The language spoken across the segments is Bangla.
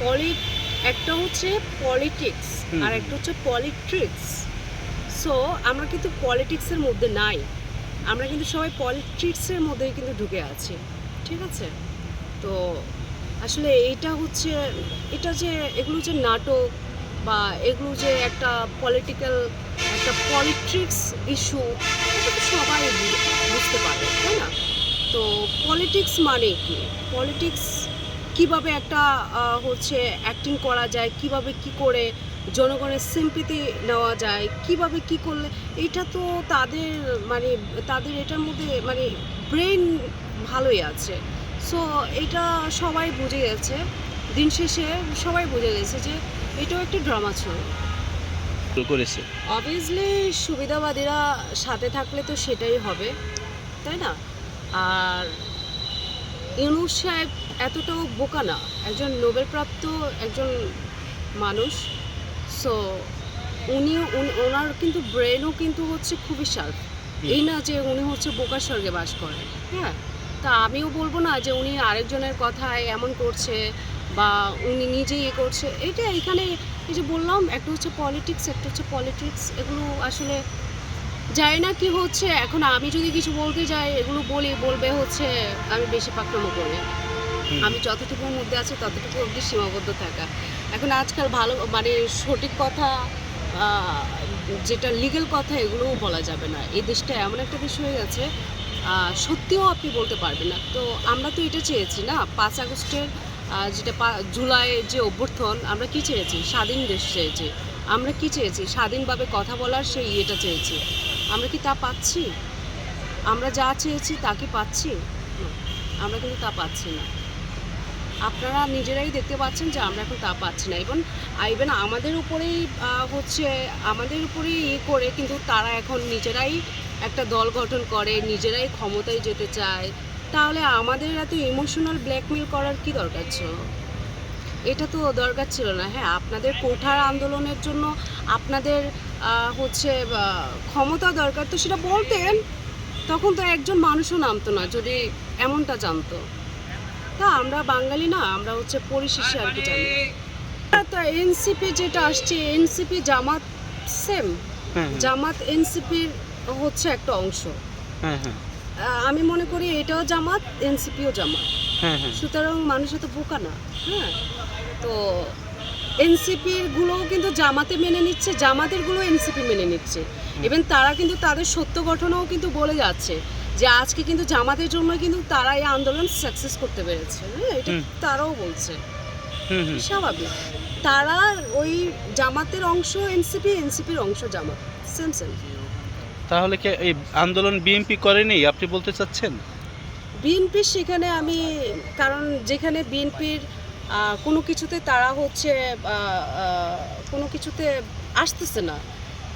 পলি একটা হচ্ছে পলিটিক্স। আর একটা হচ্ছে পলিট্রিক্স সো আমরা কিন্তু পলিটিক্সের মধ্যে নাই। আমরা কিন্তু সবাই পলিট্রিক্সের মধ্যেই কিন্তু ঢুকে আছি। ঠিক আছে? তো আসলে এইটা হচ্ছে এটা যে এগুলো যে নাটক বা এগুলো যে একটা পলিটিক্যাল একটা পলিট্রিক্স ইস্যু এটা তো সবাই বুঝতে পারে তাই না? তো পলিটিক্স মানে কি? পলিটিক্স কীভাবে একটা হচ্ছে অ্যাক্টিং করা যায় কীভাবে কি করে জনগণের সিম্পিতি নেওয়া যায় কীভাবে কি করলে এটা তো তাদের মানে তাদের এটার মধ্যে মানে ব্রেন ভালোই আছে। সো এটা সবাই বুঝে গেছে। দিন শেষে সবাই বুঝে গেছে যে এটাও একটি ড্রামা ছবি। করেছে। অবভিয়াসলি সুবিধাবাদীরা সাথে থাকলে তো সেটাই হবে তাই না? আর ইউনুস সাহেব এতটাও বোকা না। একজন নোবেলপ্রাপ্ত একজন মানুষ সো উনি উনি- ওনার কিন্তু ব্রেনও কিন্তু হচ্ছে খুবই শার্প এই না যে উনি হচ্ছে বোকার স্বর্গে বাস করেন হ্যাঁ তা আমিও বলব না যে উনি আরেকজনের কথায় এমন করছে বা উনি নিজেই এ করছে। এটা এখানে এই যে বললাম একটা হচ্ছে পলিটিক্স একটা হচ্ছে পলিটিক্স এগুলো আসলে জানি না কি হচ্ছে। এখন আমি যদি কিছু বলতে যাই এগুলো বলি বলবে হচ্ছে আমি বেশি পাকড়মো করি। আমি যতটুকুর মধ্যে আছি, ততটুকু অবধি সীমাবদ্ধ থাকা। এখন আজকাল ভালো মানে সঠিক কথা যেটা লিগেল কথা, এগুলোও বলা যাবে না। এই দেশটা এমন একটা দেশ হয়ে গেছে সত্যিও আপনি বলতে পারবেন না। তো আমরা তো এটা চেয়েছি না, পাঁচ আগস্টের যেটা জুলাইয়ের যে অভ্যর্থন, আমরা কি চেয়েছি? স্বাধীন দেশ চেয়েছি। আমরা কি চেয়েছি? স্বাধীনভাবে কথা বলার সেই ইয়েটা চেয়েছি। আমরা কি তা পাচ্ছি? আমরা যা চেয়েছি তা কি পাচ্ছি আমরা কিন্তু তা পাচ্ছি না। আপনারা নিজেরাই দেখতে পাচ্ছেন যে আমরা এখন তা পাচ্ছি না। ইভেন ইভেন আমাদের উপরেই হচ্ছে, আমাদের উপরেই ইয়ে করে কিন্তু তারা এখন নিজেরাই একটা দল গঠন করে, নিজেরাই ক্ষমতায় যেতে চায়। তাহলে আমাদের এত ইমোশনাল ব্ল্যাকমেল করার কি দরকার ছিল? এটা তো দরকার ছিল না। হ্যাঁ আপনাদের কোঠার আন্দোলনের জন্য আপনাদের হচ্ছে ক্ষমতা দরকার। তো সেটা বলতেন, তখন তো একজন মানুষও নামতো না, যদি এমনটা জানতো। তা আমরা বাঙালি না আমরা হচ্ছে পরিশেষে আর কি জানি। তা এনসিপি যেটা আসছে এনসিপি জামাত সেম হ্যাঁ জামাত এনসিপির হচ্ছে একটা অংশ। হ্যাঁ হ্যাঁ। আমি মনে করি এটাও জামাত এনসিপিও জামাত। হ্যাঁ হ্যাঁ। সুতরাং মানুষ তো বোকা না হ্যাঁ। তো এনসিপির গুলোও কিন্তু জামাতে মেনে নিচ্ছে জামাতেরগুলো এনসিপি মেনে নিচ্ছে। ইভেন তারা কিন্তু তাদের সত্য ঘটনাও কিন্তু বলে যাচ্ছে। যে আজকে কিন্তু জামাতের জন্য কিন্তু তারা এই আন্দোলন সাকসেস করতে পেরেছে। হ্যাঁ এটা তারাও বলছে। হুম হুম। স্বাভাবিক। তারা ওই জামাতের অংশ এনসিপি এনসিপির অংশ জামাত। সেম সেম তাহলে কি এই আন্দোলন বিএনপি করেনি? আপনি বলতে চাচ্ছেন? বিএনপির সেখানে আমি কারণ যেখানে বিএনপির কোনো কিছুতে তারা হচ্ছে কোনো কিছুতে আসতেছে না।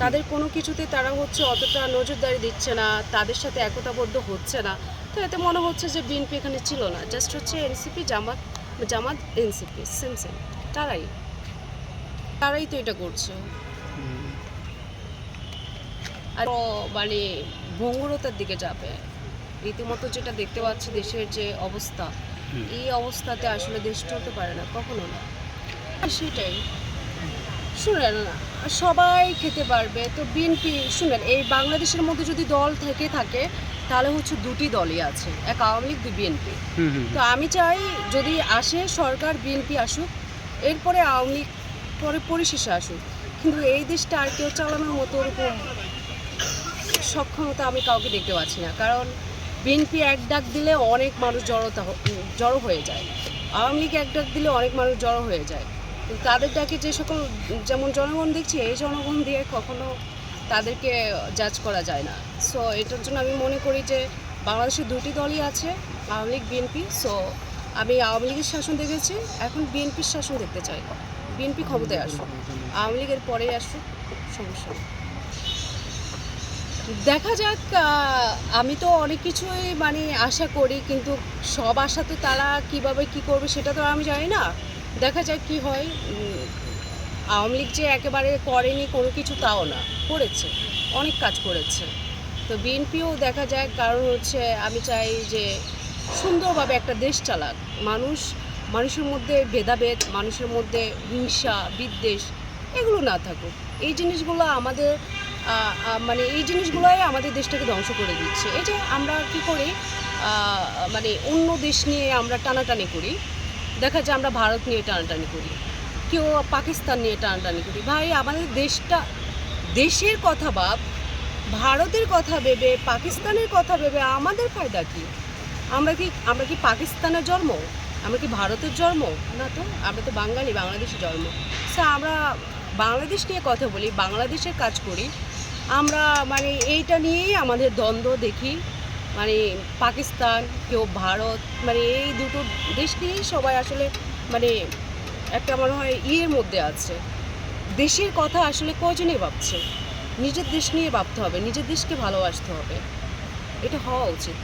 তাদের কোনো কিছুতে তারা হচ্ছে অতটা নজরদারি দিচ্ছে না তাদের সাথে একতাবদ্ধ হচ্ছে না। তো এতে মনে হচ্ছে যে বিএনপি এখানে ছিল না। জাস্ট হচ্ছে NCP Jamaat Jamaat NCP same same তারাই। তারাই তো এটা করছে। আর মানে ভঙ্গুরতার দিকে যাবে। রীতিমতো যেটা দেখতে পাচ্ছি দেশের যে অবস্থা এই অবস্থাতে আসলে দেশ চলতে পারে না কখনো না। সেটাই। শুনেন সবাই খেতে পারবে। তো বিএনপি শুনেন এই বাংলাদেশের মধ্যে যদি দল থেকে থাকে তাহলে হচ্ছে দুটি দলই আছে এক আওয়ামী লীগ দুই বিএনপি তো আমি চাই যদি আসে সরকার বিএনপি আসুক এরপরে আওয়ামী লীগ পরে পরিশেষে আসুক। কিন্তু এই দেশটা আর কেউ চালানোর মতো ওরকম সক্ষমতা আমি কাউকে দেখতে পাচ্ছি না। কারণ বিএনপি এক ডাক দিলে অনেক মানুষ জড়তা জড়ো হয়ে যায়। আওয়ামী লীগ এক ডাক দিলে অনেক মানুষ জড়ো হয়ে যায়। তাদের ডাকে যে সকল যেমন জনগণ দেখছি, এই জনগণ দিয়ে কখনো তাদেরকে জাজ করা যায় না। সো এটার জন্য আমি মনে করি যে বাংলাদেশে দুটি দলই আছে, আওয়ামী লীগ, বিএনপি। সো আমি আওয়ামী লীগের শাসন দেখেছি, এখন বিএনপির শাসন দেখতে চাই। বিএনপি ক্ষমতায় আসুক, আওয়ামী লীগের পরেই আসুক, সমস্যা দেখা যাক আমি তো অনেক কিছুই মানে আশা করি, কিন্তু সব আশা তো তারা কীভাবে কি করবে সেটা তো আমি জানি না। দেখা যাক কি হয়। আওয়ামী লীগ যে একেবারে করেনি কোনো কিছু, তাও না। করেছে। অনেক কাজ করেছে। তো বিএনপিও দেখা যায় কারণ হচ্ছে আমি চাই যে সুন্দরভাবে একটা দেশ চালাক। মানুষ, মানুষের মধ্যে ভেদাভেদ, মানুষের মধ্যে হিংসা, বিদ্বেষ, এগুলো না থাকুক। এই জিনিসগুলো আমাদের মানে এই জিনিসগুলোই আমাদের দেশটাকে ধ্বংস করে দিচ্ছে। এই যে আমরা কি করি? মানে অন্য দেশ নিয়ে আমরা টানাটানি করি। দেখা যায় আমরা ভারত নিয়ে টানাটানি করি, কেউ পাকিস্তান নিয়ে টানাটানি করি। ভাই, আমাদের দেশটা, দেশের কথা ভাব, ভারতের কথা ভেবে, পাকিস্তানের কথা ভেবে আমাদের ফায়দা কী? আমরা কি আমরা কি পাকিস্তানের জন্ম? আমরা কি ভারতের জন্ম? না তো, আমরা তো বাঙালি বাংলাদেশের জন্ম। স্যার আমরা বাংলাদেশ নিয়ে কথা বলি, বাংলাদেশের কাজ করি। আমরা মানে এইটা নিয়েই আমাদের দ্বন্দ্ব দেখি। মানে পাকিস্তান, কেউ ভারত মানে এই দুটো দেশ নিয়েই সবাই আসলে মানে একটা মনে হয় ইয়ের মধ্যে আছে। দেশের কথা আসলে কজনে ভাবছে? নিজের দেশ নিয়ে ভাবতে হবে, নিজের দেশকে ভালোবাসতে হবে। এটা হওয়া উচিত।